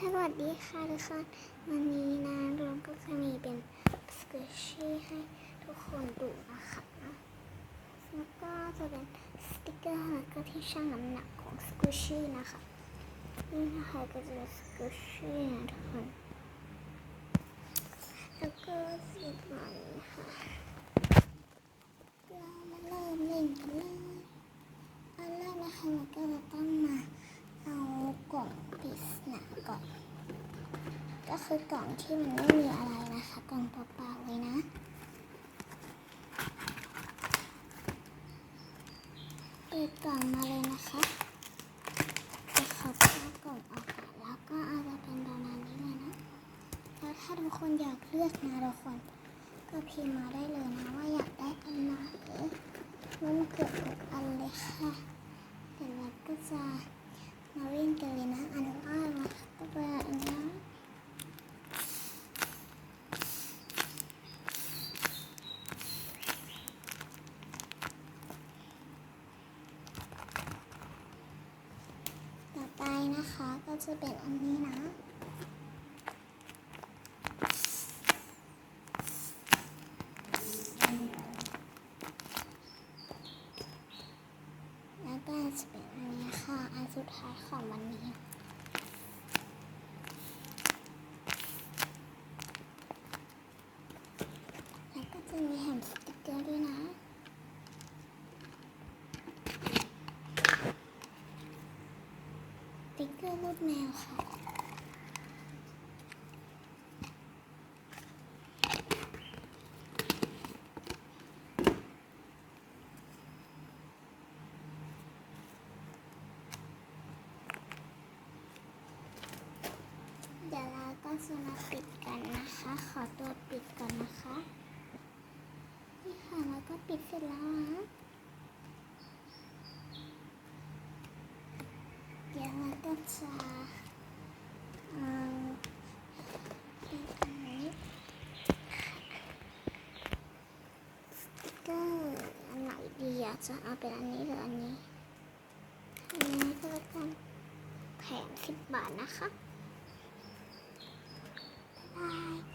สวัสดีค่ะทุกคนวันนี้นะรวมก็จะมีเป็นสกูชี่ให้ทุกคนดูนะคะแล้วก็จะเป็นสติกเกอร์แล้วก็ที่ชั่งน้ำหนักของสกูชี่นะคะนี่นะคะก็จะเป็นสกูชี่นะทุกคนแล้วก็สีมันค่ะเรามาเริ่มเล่นกันเลยอันแรกนะคะเราก็จะต้องมา เอากล่องปริศนาก่อน ก็คือกล่องที่มันไม่มีอะไรนะคะ กล่องเปล่าๆเลยนะเปิดกล่องมาเลยนะคะจะขอพับกล่องออกก่อนแล้วก็เอาจะเป็นประมาณนี้เลยนะแล้วถ้าทุกคนอยากเลือกนะทุกคนก็พิมพ์มาได้เลยนะว่าอยากได้อันไหนมันเกือบทุกอันเลยค่ะเดี๋ยวเราก็จะมาเล่นกันเลยนะอันแรกนะก็เป็นอันนี้ต่อไปนะคะ ก็จะเป็นอันนี้นะ แล้วก็จะเป็นอันนี้ค่ะ อันสุดท้ายของวันนี้แล้วก็จะมีแฮมสติกเกอร์ด้วยนะ ติกเกอร์รูปแมวค่ะเดี๋ยวเราก็จะมาปิดกันนะคะ ขอตัวปิดก่อนนะคะ นี่ค่ะเราก็ปิดเสร็จแล้วนะ เดี๋ยวเราก็ จะเอาเป็นอันนี้สติกเกอร์อันไหนดีอะจะเอาเป็นอันนี้หรืออันนี้อันนี้ก็แล้วกันแถมสิบบาทนะคะ บ๊ายบาย